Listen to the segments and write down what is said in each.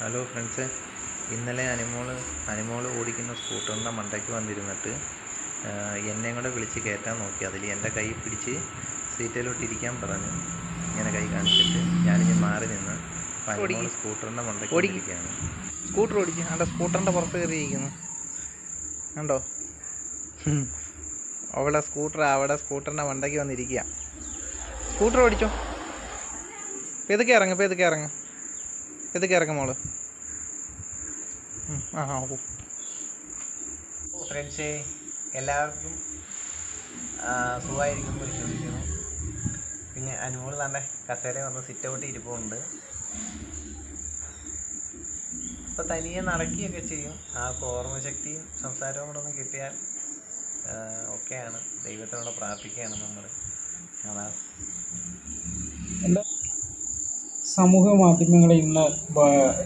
Hello friends ഇന്നലെ അനിമോൾ അനിമോൾ ഓടിക്കുന്ന സ്കൂട്ടറിന്റെ മണ്ടയ്ക്ക് വന്നിരുന്നിട്ട് എന്നെ കൂടെ വിളിച്ച് കയറ്റാൻ നോക്കി. അതിൽ എന്റെ കൈ പിടിച്ച് സീറ്റിലോട്ട് ഇരിക്കാൻ പറഞ്ഞു. ഇങ്ങനെ കൈ കാണിച്ചിട്ട് ഞാനിനി മാറി നിന്ന് അനിമോൾ സ്കൂട്ടറിന്റെ മണ്ടയ്ക്ക് ഓടിക്കുകയാണ് സ്കൂട്ടർ ഓടിക്കുക അവിടെ സ്കൂട്ടറിന്റെ പുറത്ത് കയറിയിരിക്കുന്നു. കണ്ടോ. അവിടെ സ്കൂട്ടർ അവിടെ സ്കൂട്ടറിന്റെ മണ്ടയ്ക്ക് വന്നിരിക്കുക. സ്കൂട്ടർ ഓടിച്ചോ. പെതുക്കെ ഇപ്പം പെതുക്കെ ഇറങ്ങ്. പെതുക്കെ ഇറങ്ങ് മോൾ. ആ ആ ഓ. ഫ്രണ്ട്സേ എല്ലാവർക്കും സുഖമായിരിക്കും വിശ്വസിക്കുന്നു. പിന്നെ അനുമോൾ തന്നെ കസേര വന്ന് സിറ്റ് ഔട്ട് ഇരിപ്പുണ്ട്. ഇപ്പൊ തനിയെ നടക്കുകയൊക്കെ ചെയ്യും. ആൾക്ക് ഓർമ്മശക്തിയും സംസാരവും കൂടെ ഒന്ന് കിട്ടിയാൽ ഒക്കെയാണ് ദൈവത്തിനോട് പ്രാർത്ഥിക്കുകയാണ് നമ്മൾ അതാ. സമൂഹ മാധ്യമങ്ങളിൽ ഇന്ന്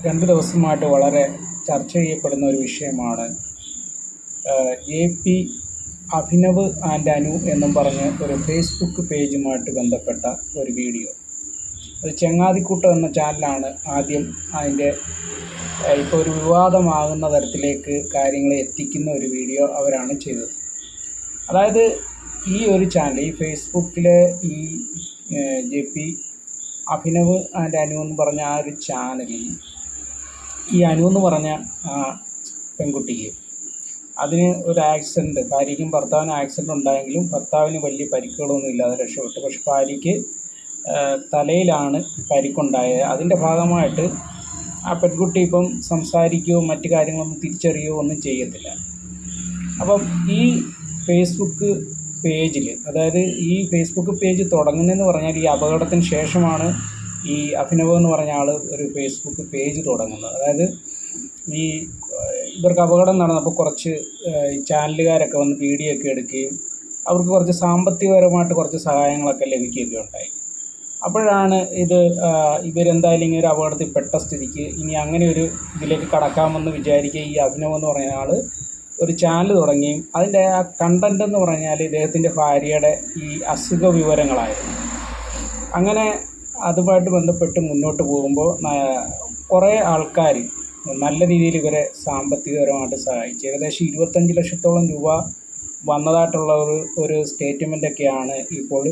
രണ്ട് ദിവസമായിട്ട് വളരെ ചർച്ച ചെയ്യപ്പെടുന്ന ഒരു വിഷയമാണ്. A P Abhinav and Anu എന്നും പറഞ്ഞ് ഒരു ഫേസ്ബുക്ക് പേജുമായിട്ട് ബന്ധപ്പെട്ട ഒരു വീഡിയോ. അത് ചെങ്ങാതിക്കൂട്ടം എന്ന ചാനലാണ് ആദ്യം അതിന്റെ ഇപ്പോൾ ഒരു വിവാദമാകുന്ന തരത്തിലേക്ക് കാര്യങ്ങൾ എത്തിക്കുന്ന ഒരു വീഡിയോ അവരാണ് ചെയ്തത്. അതായത് ഈ ഒരു ചാനൽ ഈ ഫേസ്ബുക്കിലെ ഈ J P Abhinav and Anu എന്ന് പറഞ്ഞ ആ ഒരു ചാനലിൽ ഈ അനു എന്ന് പറഞ്ഞ ആ പെൺകുട്ടിക്ക് അതിന് ഒരു ആക്സിഡന്റ് ഭാര്യയ്ക്കും ഭർത്താവിന് ആക്സിഡന്റ് ഉണ്ടായെങ്കിലും ഭർത്താവിന് വലിയ പരിക്കുകളൊന്നും ഇല്ലാതെ രക്ഷപ്പെട്ടു. പക്ഷെ ഭാര്യയ്ക്ക് തലയിലാണ് പരിക്കുണ്ടായത്. അതിന്റെ ഭാഗമായിട്ട് ആ പെൺകുട്ടി ഇപ്പം സംസാരിക്കുകയോ മറ്റു കാര്യങ്ങളൊന്നും തിരിച്ചറിയുകയോ ഒന്നും ചെയ്യത്തില്ല. അപ്പം ഈ ഫേസ്ബുക്ക് പേജിൽ അതായത് ഈ ഫേസ്ബുക്ക് പേജ് തുടങ്ങുന്നതെന്ന് പറഞ്ഞാൽ ഈ അപകടത്തിന് ശേഷമാണ് ഈ അഭിനവ് എന്ന് പറഞ്ഞ ആൾ ഒരു ഫേസ്ബുക്ക് പേജ് തുടങ്ങുന്നത്. അതായത് ഈ ഇവർക്ക് അപകടം നടന്നപ്പോൾ കുറച്ച് ചാനലുകാരൊക്കെ വന്ന് വീഡിയോ ഒക്കെ എടുക്കുകയും അവർക്ക് കുറച്ച് സാമ്പത്തികപരമായിട്ട് കുറച്ച് സഹായങ്ങളൊക്കെ ലഭിക്കുകയൊക്കെ ഉണ്ടായി. അപ്പോഴാണ് ഇത് ഇവരെന്തായാലും ഇങ്ങനെ ഒരു അപകടത്തിൽ പെട്ട സ്ഥിതിക്ക് ഇനി അങ്ങനെ ഒരു ഇതിലേക്ക് കടക്കാമെന്ന് വിചാരിക്കുക ഈ അഭിനവ് എന്ന് പറയുന്ന ആൾ ഒരു ചാനൽ തുടങ്ങിയും അതിന്റെ ആ കണ്ടന്റ് എന്ന് പറഞ്ഞാൽ ഇദ്ദേഹത്തിന്റെ ഭാര്യയുടെ ഈ അസുഖ വിവരങ്ങളായിരുന്നു അങ്ങനെ അതുമായിട്ട് ബന്ധപ്പെട്ട് മുന്നോട്ട് പോകുമ്പോൾ കുറേ ആൾക്കാർ നല്ല രീതിയിൽ ഇവരെ സാമ്പത്തികപരമായിട്ട് സഹായിച്ചു. ഏകദേശം ഇരുപത്തഞ്ച് ലക്ഷത്തോളം രൂപ വന്നതായിട്ടുള്ള ഒരു ഒരു സ്റ്റേറ്റ്മെന്റൊക്കെയാണ് ഇപ്പോൾ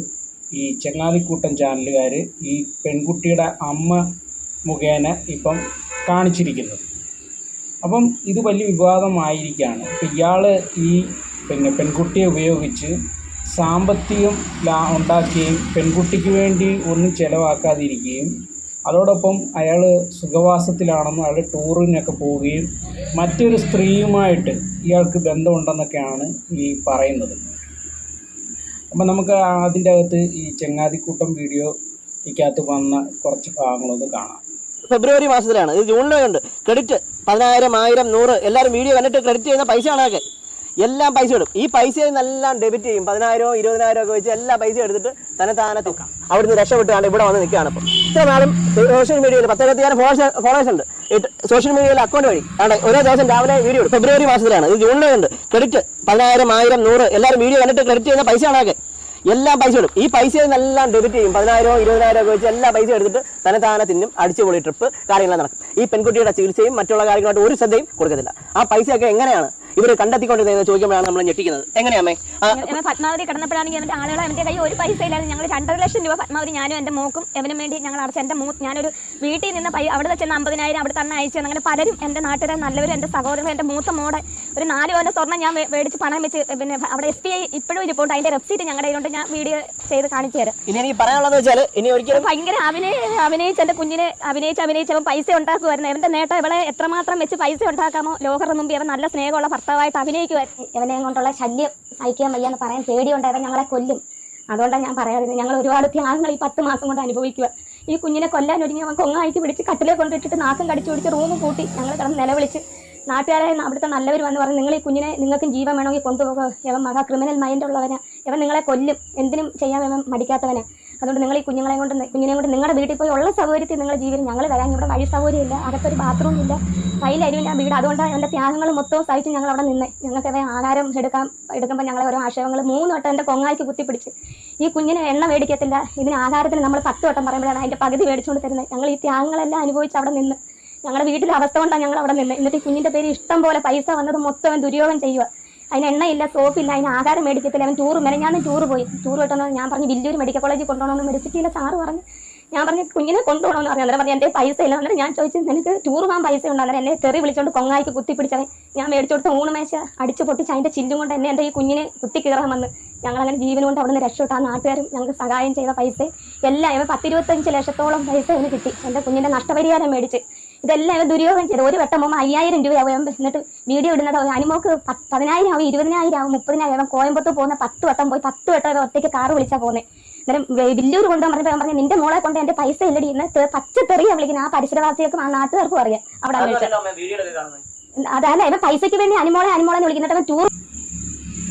ഈ ചെങ്ങാതിക്കൂട്ടം ചാനലുകാർ ഈ പെൺകുട്ടിയുടെ അമ്മ മുഖേന ഇപ്പം കാണിച്ചിരിക്കുന്നത്. അപ്പം ഇത് വലിയ വിവാദമായിരിക്കുകയാണ് അപ്പം ഇയാൾ ഈ പിന്നെ പെൺകുട്ടിയെ ഉപയോഗിച്ച് സാമ്പത്തികം ലാ ഉണ്ടാക്കുകയും പെൺകുട്ടിക്ക് വേണ്ടി ഒന്നും ചിലവാക്കാതിരിക്കുകയും അതോടൊപ്പം അയാൾ സുഖവാസത്തിലാണെന്നും അയാൾ ടൂറിനൊക്കെ പോവുകയും മറ്റൊരു സ്ത്രീയുമായിട്ട് ഇയാൾക്ക് ബന്ധമുണ്ടെന്നൊക്കെയാണ് ഈ പറയുന്നത്. അപ്പം നമുക്ക് അതിന്റെ അകത്ത് ഈ ചെങ്ങാതിക്കൂട്ടം വീഡിയോയ്ക്കകത്ത് വന്ന കുറച്ച് ഭാഗങ്ങളൊന്ന് കാണാം. ഫെബ്രുവരി മാസത്തിലാണ്. ഇത് ജൂണിലേ ഉണ്ട്. ക്രെഡിറ്റ് പതിനായിരം ആയിരം നൂറ് എല്ലാവരും വീഡിയോ കണ്ടിട്ട് ക്രെഡിറ്റ് ചെയ്യുന്ന പൈസയാണ് അതൊക്കെ എല്ലാം പൈസ ഇടും. ഈ പൈസയിൽ നിന്നെല്ലാം ഡെബിറ്റ് ചെയ്യും. പതിനായിരമോ ഇരുപതിനായിരം ഒക്കെ വെച്ച് എല്ലാ പൈസയും എടുത്തിട്ട് തന്നെ താനെ തൊക്കാം. അവിടുന്ന് രക്ഷപ്പെട്ടാണ് ഇവിടെ വന്ന് നിൽക്കുകയാണ് ഇപ്പം. ഇത്ര നാളും സോഷ്യൽ മീഡിയയിൽ പത്തിരുപത്തിയായിരം ഫോളോവേഴ്സ് ഫോളോവേഴ്സ് ഉണ്ട്. സോഷ്യൽ മീഡിയയിൽ അക്കൗണ്ട് വഴി. ആണ് ഓരോ ദിവസം രാവിലെ വീഡിയോ ഇടും. ഫെബ്രുവരി മാസത്തിലാണ്. ഇത് ജൂണിലേ ഉണ്ട്. ക്രെഡിറ്റ് പതിനായിരം ആയിരം നൂറ് എല്ലാവരും വീഡിയോ കണ്ടിട്ട് ക്രെഡിറ്റ് ചെയ്യുന്ന പൈസയാണ് അതൊക്കെ എല്ലാം പൈസ ഇടും. ഈ പൈസ എല്ലാം ഡെബിറ്റ് ചെയ്യും. പതിനായിരം ഇരുപതിനായിരം ഒക്കെ വെച്ച് എല്ലാ പൈസ എടുത്തിട്ട് തന്നെ താനെ തിന്നും. അടിച്ചുപൊളി ട്രിപ്പ് കാര്യങ്ങളെല്ലാം നടക്കും. ഈ പെൺകുട്ടിയുടെ ചികിത്സയും മറ്റുള്ള കാര്യങ്ങളായിട്ട് ഒരു ശ്രദ്ധയും കൊടുക്കത്തില്ല. ആ പൈസയൊക്കെ എങ്ങനെയാണ് ഇവർ കണ്ടെത്തിക്കൊണ്ടിരുന്നത് ചോദിക്കുമ്പോഴാണ് നമ്മൾ ഞെട്ടിക്കുന്നത്. എങ്ങനെയാമേ ഇവൻ പത്മാവതി കിടന്നപ്പോഴാണെങ്കിൽ എന്റെ ആളുകൾ എന്റെ കൈ ഒരു പൈസ ഇല്ലായിരുന്നു ഞങ്ങൾ രണ്ടര ലക്ഷം രൂപ പത്മാവതി ഞാനും എന്റെ മോക്കും എവനും വേണ്ടി ഞങ്ങൾ അടച്ച എന്റെ മൂ ഞാനൊരു വീട്ടിൽ നിന്ന് പൈ അവിടെ വെച്ച് അമ്പതിനായിരം അവിടെ തന്നെ അയച്ചു അങ്ങനെ പലരും എന്റെ നാട്ടുകാരെ നല്ലവരും എന്റെ സഹോദരങ്ങൾ എന്റെ മൂത്ത മോടെ ഒരു നാല് പവന്റെ സ്വർണം ഞാൻ മേടിച്ച് പണം വെച്ച് പിന്നെ അവിടെ എസ് ബി ഐ ഇപ്പോഴും ഇരിപ്പോണ്ട്. അതിന്റെ റെസിപ്റ്റ് ഞങ്ങളുടെ കയ്യിലുണ്ട് ഞാൻ വീഡിയോ ചെയ്ത് കാണിച്ചു തരാം. ഇനി എനിക്ക് പറയാനുള്ളത് വെച്ചാൽ ഇനി ഒരിക്കലും ഭയങ്കര അഭിനയ അഭിനയിച്ച് എന്റെ കുഞ്ഞിനെ അഭിനയിച്ച് അഭിനയിച്ച് അവൻ പൈസ ഉണ്ടാക്കുമായിരുന്നു. എന്റെ നേട്ടം ഇവളെ എത്രമാത്രം വെച്ച് പൈസ ഉണ്ടാക്കാമോ? ലോഹർ മുമ്പ് അവൻ നല്ല സ്നേഹമുള്ള ഭർത്താവായിട്ട് അഭിനയിക്കുമായിരുന്നു ഇവനെ കൊണ്ടുള്ള ശല്യം സഹിക്കാൻ വയ്യാന്ന് പറയാൻ പേടിയുണ്ട് അവൻ ഞങ്ങളെ കൊല്ലും. അതുകൊണ്ടാണ് ഞാൻ പറയാതിരുന്നത് ഞങ്ങൾ ഒരുപാട് ത്യാഗങ്ങൾ ഈ പത്ത് മാസം കൊണ്ട് അനുഭവിക്കുക. ഈ കുഞ്ഞിനെ കൊല്ലാൻ ഒരുങ്ങി അവൻ കൊങ്ങായിക്ക് പിടിച്ച് കട്ടിലെ കൊണ്ടിട്ടിട്ട് നാക്കും കടിച്ചു പിടിച്ച് റൂം കൂട്ടി ഞങ്ങൾ കിടന്ന് നിലവിളിച്ച് നാട്ടുകാരെ അവിടുത്തെ നല്ലവർ വന്ന് പറഞ്ഞു നിങ്ങൾ ഈ കുഞ്ഞിനെ നിങ്ങൾക്കും ജീവൻ വേണമെങ്കിൽ കൊണ്ടുപോകുക ഇവൻ മഹാ ക്രിമിനൽ മൈൻഡ് ഉള്ളവനാ. ഇവൻ നിങ്ങളെ കൊല്ലും. എന്തിനും ചെയ്യാൻ ഇവൻ മടിക്കാത്തവനാ. അതുകൊണ്ട് നിങ്ങൾ ഈ കുഞ്ഞുങ്ങളെ കൊണ്ട് കുഞ്ഞിനെ കൊണ്ട് നിങ്ങളുടെ വീട്ടിൽ പോയി ഉള്ള സൗകര്യത്തിൽ നിങ്ങൾ ജീവിതം ഞങ്ങൾ വരാൻ ഇവിടെ വഴി സൗകര്യം ഇല്ല അകത്തൊരു ബാത്റൂം ഇല്ല. കയ്യിലരിവില്ല വീട്. അതുകൊണ്ടാണ് എന്റെ ത്യാഗങ്ങൾ മൊത്തവും സഹിച്ച് ഞങ്ങൾ അവിടെ നിന്ന് ഞങ്ങൾക്ക് അവയെ ആഹാരം എടുക്കാൻ എടുക്കുമ്പോൾ ഞങ്ങളെ ഓരോ ആശയങ്ങൾ മൂന്ന് വട്ടം എന്റെ കൊങ്ങായിക്ക് കുത്തിപ്പിടിച്ച്. ഈ കുഞ്ഞിനെ എണ്ണ മേടിക്കത്തില്ല. ഇതിന് ആഹാരത്തിന് നമ്മൾ പത്ത് വട്ടം പറയുമ്പോഴാണ് അതിന്റെ പകുതി മേടിച്ചുകൊണ്ട് തരുന്നത് ഞങ്ങൾ ഈ ത്യാഗങ്ങളെല്ലാം അനുഭവിച്ച് അവിടെ നിന്ന്. ഞങ്ങളുടെ വീട്ടിലെ അവസ്ഥ കൊണ്ടാണ് ഞങ്ങൾ അവിടെ നിന്ന്. എന്നിട്ട് കുഞ്ഞിന്റെ പേര് ഇഷ്ടം പോലെ പൈസ വന്നത് മൊത്തം ദുര്യോഗം ചെയ്യുക അതിന് എണ്ണയില്ല സോപ്പില്ല അതിന് ആഹാരം മേടിക്കത്തില്ല. അവൻ ടൂർ ഞാൻ ടൂർ പോയി. ടൂർ പോയിട്ടെന്ന് ഞാൻ പറഞ്ഞു വില്ലൂർ മെഡിക്കൽ കോളേജിൽ കൊണ്ടുപോകണമെന്ന് മെഡിസിറ്റിയിലെ സാറ് പറഞ്ഞു. ഞാൻ പറഞ്ഞു കുഞ്ഞിനെ കൊണ്ടുപോകണമെന്ന് പറഞ്ഞു. അന്നേരം പറഞ്ഞു എന്റെ പൈസ ഇല്ല? അന്നേരം ഞാൻ ചോദിച്ചു നിനക്ക് ടൂർ പോകാൻ പൈസ ഉണ്ട്? അന്നേരം എന്നെ തെറി വിളിച്ചുകൊണ്ട് കൊങ്ങായിക്ക് കുത്തിപ്പിടിച്ചത് ഞാൻ മേടിച്ചു കൊടുത്ത ഊണ് മേശ അടിച്ചു പൊട്ടിച്ച് അതിന്റെ ചില്ലും കൊണ്ട് എന്നെ എന്റെ ഈ കുഞ്ഞിനെ കുത്തി കീറാൻ വന്ന്. ഞങ്ങൾ അങ്ങനെ ജീവൻ കൊണ്ട് അവിടെ നിന്ന് രക്ഷപ്പെട്ടു. ആ നാട്ടുകാരും ഞങ്ങൾക്ക് സഹായം ചെയ്ത പൈസ. എല്ലാം ഇവ പത്തിരുപത്തഞ്ച് ലക്ഷത്തോളം പൈസ ഇവന് കിട്ടി. എന്റെ കുഞ്ഞിന്റെ നഷ്ടപരിഹാരം മേടിച്ച്. ഇതെല്ലാം ഇവ ദുര്യോഗം ചെയ്തു. ഒരു വട്ടം പോകുമ്പോൾ അയ്യായിരം രൂപയാവും എന്നിട്ട് വീഡിയോ ഇടുന്നത് അനുമോക്ക് പതിനായിരം ആവും ഇരുപതിനായിരം ആവും മുപ്പതിനായിരം ആവും. കോയമ്പത്തൂർ പോകുന്ന പത്ത് വട്ടം പോയി പത്ത് വട്ടം ഇവൻ ഒറ്റയ്ക്ക് കാറ് വിളിച്ചാൽ പോകുന്നത് അന്നേരം വെ- വില്ലൂർ കൊണ്ടുപോകാൻ പറഞ്ഞപ്പോൾ പറഞ്ഞു നിന്റെ മോളെ കൊണ്ട് എന്റെ പൈസ ഇല്ലടി. എന്ന് പച്ചത്തെറിയാ പച്ച തെറിയാ വിളിക്കുന്നത് ആ പരിസരവാസികൾക്കും ആ നാട്ടുകാർക്കും അറിയാം. അവിടെ അതല്ല ഇവ പൈസയ്ക്ക് വേണ്ടി അനുമോളെ അനുമോളെ എന്ന് വിളിക്കുന്നിട്ട് ടൂർ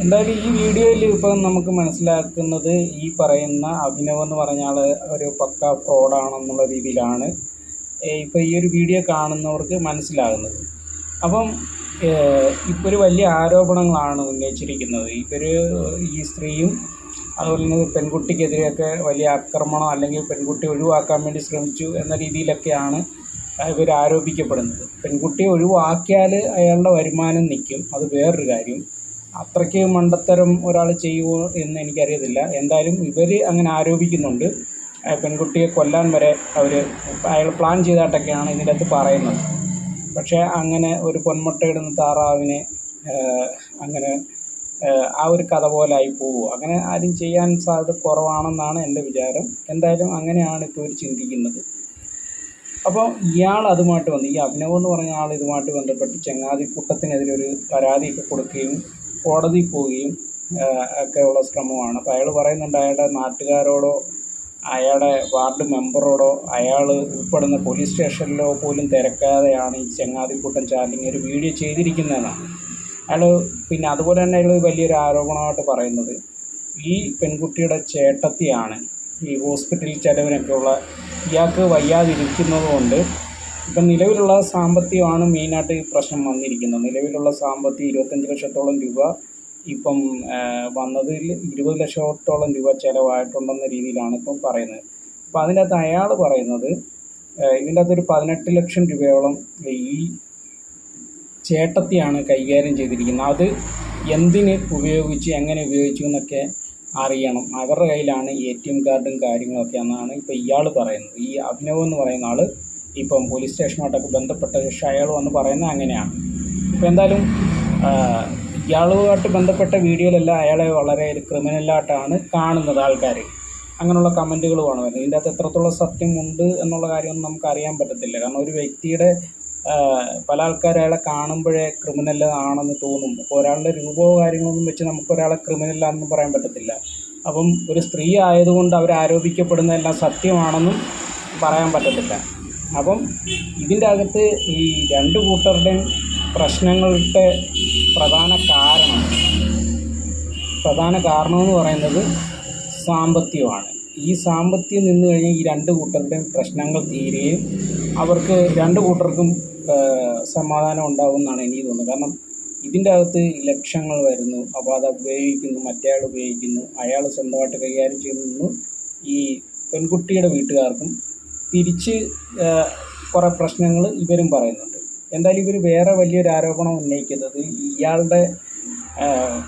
എന്തായാലും ഈ വീഡിയോയിൽ ഇപ്പം നമുക്ക് മനസ്സിലാക്കുന്നത് ഈ പറയുന്ന അഭിനവ് എന്ന് പറഞ്ഞാൽ ഒരു പക്ക ഫ്രോഡാണെന്നുള്ള രീതിയിലാണ്. ഇപ്പം ഈ ഒരു വീഡിയോ കാണുന്നവർക്ക് മനസ്സിലാകുന്നത്. അപ്പം ഇപ്പോൾ ഒരു വലിയ ആരോപണങ്ങളാണ് ഉന്നയിച്ചിരിക്കുന്നത്. ഇവർ ഈ സ്ത്രീയും അതുപോലെ തന്നെ പെൺകുട്ടിക്കെതിരെയൊക്കെ വലിയ ആക്രമണം അല്ലെങ്കിൽ പെൺകുട്ടി ഒഴിവാക്കാൻ വേണ്ടി ശ്രമിച്ചു എന്ന രീതിയിലൊക്കെയാണ് ഇവർ ആരോപിക്കപ്പെടുന്നത്. പെൺകുട്ടിയെ ഒഴിവാക്കിയാൽ അയാളുടെ വരുമാനം നിൽക്കും. അത് വേറൊരു കാര്യം. അത്രയ്ക്ക് മണ്ടത്തരം ഒരാൾ ചെയ്യുമോ എന്ന് എനിക്കറിയത്തില്ല. എന്തായാലും ഇവർ അങ്ങനെ ആരോപിക്കുന്നുണ്ട്. പെൺകുട്ടിയെ കൊല്ലാൻ വരെ അവർ അയാൾ പ്ലാൻ ചെയ്തായിട്ടൊക്കെയാണ് ഇതിന്റെ അകത്ത് പറയുന്നത്. പക്ഷേ അങ്ങനെ ഒരു പൊന്മുട്ടയിടുന്ന താറാവിനെ അങ്ങനെ ആ, ഒരു കഥ പോലെ ആയി പോകുമോ അങ്ങനെ ആരും ചെയ്യാൻ സാധ്യത കുറവാണെന്നാണ് എന്റെ വിചാരം. എന്തായാലും അങ്ങനെയാണ് ഇപ്പോൾ ഇവർ ചിന്തിക്കുന്നത്. അപ്പോൾ ഇയാൾ അതുമായിട്ട് വന്ന്. ഈ അഭിനവ് എന്ന് പറഞ്ഞ ആൾ ഇതുമായിട്ട് ബന്ധപ്പെട്ട് ചെങ്ങാതിക്കൂട്ടത്തിനെതിരെ ഒരു പരാതിയൊക്കെ കൊടുക്കുകയും കോടതിയിൽ പോവുകയും ഒക്കെ ഉള്ള ശ്രമമാണ്. അപ്പോൾ അയാൾ പറയുന്നുണ്ട് അയാളുടെ നാട്ടുകാരോടോ അയാളുടെ വാർഡ് മെമ്പറോടോ അയാൾ ഉൾപ്പെടുന്ന പോലീസ് സ്റ്റേഷനിലോ പോലും തിരക്കാതെയാണ് ഈ ചങ്ങാതിക്കൂട്ടൻ ചാലിങ് ഒരു വീഡിയോ ചെയ്തിരിക്കുന്നതെന്നാണ് അയാൾ പിന്നെ അതുപോലെ തന്നെ അയാൾ വലിയൊരു ആരോപണമായിട്ട് പറയുന്നത് ഈ പെൺകുട്ടിയുടെ ചേട്ടത്തിയാണ് ഈ ഹോസ്പിറ്റൽ ചെലവിനൊക്കെയുള്ള ഇയാൾക്ക് വയ്യാതിരിക്കുന്നത് കൊണ്ട് ഇപ്പം നിലവിലുള്ള സാമ്പത്തികമാണ് മെയിനായിട്ട് ഈ പ്രശ്നം വന്നിരിക്കുന്നത്. നിലവിലുള്ള സാമ്പത്തികം ഇരുപത്തഞ്ച് ലക്ഷത്തോളം രൂപ ഇപ്പം വന്നതിൽ ഇരുപത് ലക്ഷത്തോളം രൂപ ചിലവായിട്ടുണ്ടെന്ന രീതിയിലാണ് ഇപ്പം പറയുന്നത്. അപ്പോൾ അതിനകത്ത് അയാൾ പറയുന്നത് ഇതിന്റെ അകത്തൊരു പതിനെട്ട് ലക്ഷം രൂപയോളം ഈ ചേട്ടത്തിയാണ് കൈകാര്യം ചെയ്തിരിക്കുന്നത്. അത് എന്തിന് ഉപയോഗിച്ച് എങ്ങനെ ഉപയോഗിച്ചു എന്നൊക്കെ അറിയണം. അവരുടെ കയ്യിലാണ് എ ടി എം കാർഡും കാര്യങ്ങളൊക്കെ എന്നാണ് ഇപ്പോൾ ഇയാൾ പറയുന്നത്. ഈ അഭിനവ് എന്ന് പറയുന്ന ആൾ ഇപ്പം പോലീസ് സ്റ്റേഷനുമായിട്ടൊക്കെ ബന്ധപ്പെട്ട ശേഷം അയാൾ വന്ന് പറയുന്നത് അങ്ങനെയാണ്. ഇപ്പോൾ എന്തായാലും ഇയാളുമായിട്ട് ബന്ധപ്പെട്ട വീഡിയോയിലെല്ലാം അയാളെ വളരെ ക്രിമിനലായിട്ടാണ് കാണുന്നത് ആൾക്കാർ അങ്ങനെയുള്ള കമന്റുകളുമാണ് വരുന്നത് ഇതിന്റെ അകത്ത് എത്രത്തോളം സത്യമുണ്ട് എന്നുള്ള കാര്യമൊന്നും നമുക്ക് അറിയാൻ പറ്റത്തില്ല. കാരണം ഒരു വ്യക്തിയുടെ പല ആൾക്കാർ അയാളെ കാണുമ്പോഴേ ക്രിമിനൽ ആണെന്ന് തോന്നും. അപ്പോൾ ഒരാളുടെ രൂപമോ കാര്യങ്ങളൊന്നും വെച്ച് നമുക്ക് ഒരാളെ ക്രിമിനലാണെന്ന് പറയാൻ പറ്റത്തില്ല. അപ്പം ഒരു സ്ത്രീ ആയതുകൊണ്ട് അവർ ആരോപിക്കപ്പെടുന്നതെല്ലാം സത്യമാണെന്നും പറയാൻ പറ്റത്തില്ല. അപ്പം ഇതിന്റെ അകത്ത് ഈ രണ്ട് കൂട്ടരുടെയും പ്രശ്നങ്ങളുടെ പ്രധാന കാരണം പ്രധാന കാരണമെന്ന് പറയുന്നത് സാമ്പത്തികമാണ്. ഈ സാമ്പത്തികം നിന്ന് കഴിഞ്ഞാൽ ഈ രണ്ട് കൂട്ടരുടെയും പ്രശ്നങ്ങൾ തീരുകയും അവർക്ക് രണ്ട് കൂട്ടർക്കും സമാധാനം ഉണ്ടാകുമെന്നാണ് എനിക്ക് തോന്നുന്നത്. കാരണം ഇതിന്റെ അകത്ത് ലക്ഷങ്ങൾ വരുന്നു അപ്പോൾ അത് ഉപയോഗിക്കുന്നു മറ്റേയാൾ ഉപയോഗിക്കുന്നു അയാൾ സ്വന്തമായിട്ട് കൈകാര്യം ചെയ്യുന്നു. ഈ പെൺകുട്ടിയുടെ വീട്ടുകാർക്കും തിരിച്ച് കുറേ പ്രശ്നങ്ങൾ ഇവരും പറയുന്നുണ്ട്. എന്തായാലും ഇവർ വേറെ വലിയൊരു ആരോപണം ഉന്നയിക്കുന്നത് ഇയാളുടെ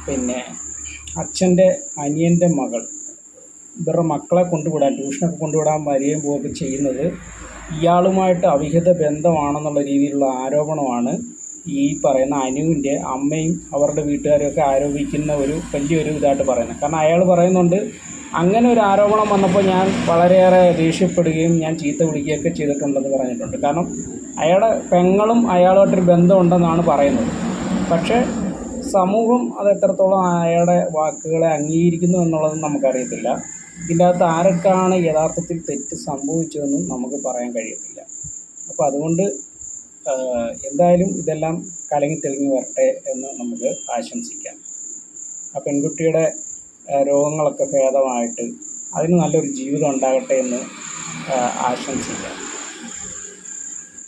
പിന്നെ അച്ഛന്റെ അനിയന്റെ മകൾ ഇവരുടെ മക്കളെ കൊണ്ടുവിടാൻ ട്യൂഷനൊക്കെ കൊണ്ടുവിടാൻ വരികയും പോവുകയൊക്കെ ചെയ്യുന്നത് ഇയാളുമായിട്ട് അവിഹിത ബന്ധമാണെന്നുള്ള രീതിയിലുള്ള ആരോപണമാണ് ഈ പറയുന്ന അനുവിന്റെ അമ്മയും അവരുടെ വീട്ടുകാരും ഒക്കെ ആരോപിക്കുന്ന ഒരു വലിയൊരു ഇതായിട്ട് പറയുന്നത്. കാരണം അയാൾ പറയുന്നുണ്ട് അങ്ങനെ ഒരു ആരോപണം വന്നപ്പോൾ ഞാൻ വളരെയേറെ ദേഷ്യപ്പെടുകയും ഞാൻ ചീത്ത വിളിക്കുകയൊക്കെ ചെയ്തിട്ടുണ്ടെന്ന് പറഞ്ഞിട്ടുണ്ട്. കാരണം അയാളുടെ പെങ്ങളും അയാളുമായിട്ടൊരു ബന്ധമുണ്ടെന്നാണ് പറയുന്നത്. പക്ഷേ സമൂഹം അത് എത്രത്തോളം അയാളുടെ വാക്കുകളെ അംഗീകരിക്കുന്നു എന്നുള്ളത് നമുക്കറിയത്തില്ല. ഇതിന്റെ അകത്ത് ആരൊക്കെയാണ് യഥാർത്ഥത്തിൽ തെറ്റ് സംഭവിച്ചതെന്നും നമുക്ക് പറയാൻ കഴിയത്തില്ല. അപ്പോൾ അതുകൊണ്ട് എന്തായാലും ഇതെല്ലാം കലങ്ങി തെളിഞ്ഞു വരട്ടെ എന്ന് നമുക്ക് ആശംസിക്കാം. ആ പെൺകുട്ടിയുടെ രോഗങ്ങളൊക്കെ ഭേദമായിട്ട് അതിന് നല്ലൊരു ജീവിതം ഉണ്ടാകട്ടെ എന്ന് ആശംസിക്കാം.